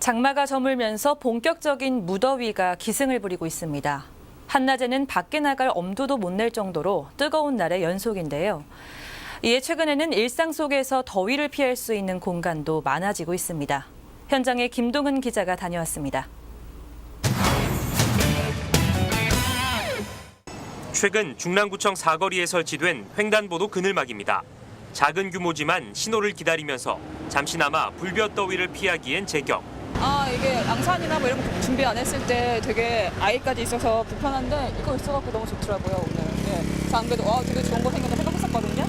장마가 저물면서 본격적인 무더위가 기승을 부리고 있습니다. 한낮에는 밖에 나갈 엄두도 못 낼 정도로 뜨거운 날의 연속인데요. 이에 최근에는 일상 속에서 더위를 피할 수 있는 공간도 많아지고 있습니다. 현장에 김동은 기자가 다녀왔습니다. 최근 중랑구청 사거리에 설치된 횡단보도 그늘막입니다. 작은 규모지만 신호를 기다리면서 잠시나마 불볕 더위를 피하기엔 제격. 아 이게 양산이나 뭐 이런 거 준비 안 했을 때 되게 아이까지 있어서 불편한데 이거 있어갖고 너무 좋더라고요 오늘. 예. 그래서 안 그래도 와 되게 좋은 거 생겼다 생각했었거든요.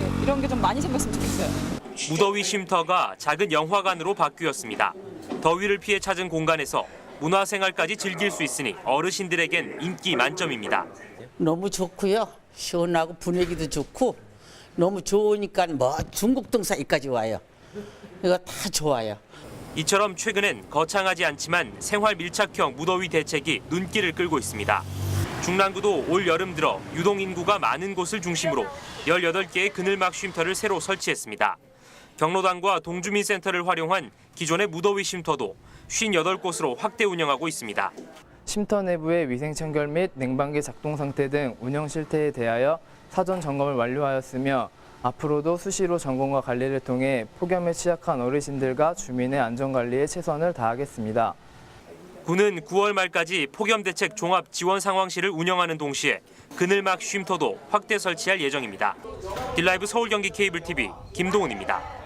예, 이런 게 좀 많이 생겼으면 좋겠어요. 무더위 쉼터가 작은 영화관으로 바뀌었습니다. 더위를 피해 찾은 공간에서 문화생활까지 즐길 수 있으니 어르신들에겐 인기 만점입니다. 너무 좋고요. 시원하고 분위기도 좋고 너무 좋으니까 뭐 중국 등사이까지 와요. 이거 다 좋아요. 이처럼 최근엔 거창하지 않지만 생활 밀착형 무더위 대책이 눈길을 끌고 있습니다. 중랑구도 올 여름 들어 유동 인구가 많은 곳을 중심으로 18개의 그늘막 쉼터를 새로 설치했습니다. 경로당과 동주민센터를 활용한 기존의 무더위 쉼터도 58곳으로 확대 운영하고 있습니다. 쉼터 내부의 위생 청결 및 냉방기 작동 상태 등 운영 실태에 대하여 사전 점검을 완료하였으며 앞으로도 수시로 점검과 관리를 통해 폭염에 취약한 어르신들과 주민의 안전 관리에 최선을 다하겠습니다. 군은 9월 말까지 폭염 대책 종합 지원 상황실을 운영하는 동시에 그늘막 쉼터도 확대 설치할 예정입니다. 딜라이브 서울 경기 케이블 TV 김동훈입니다.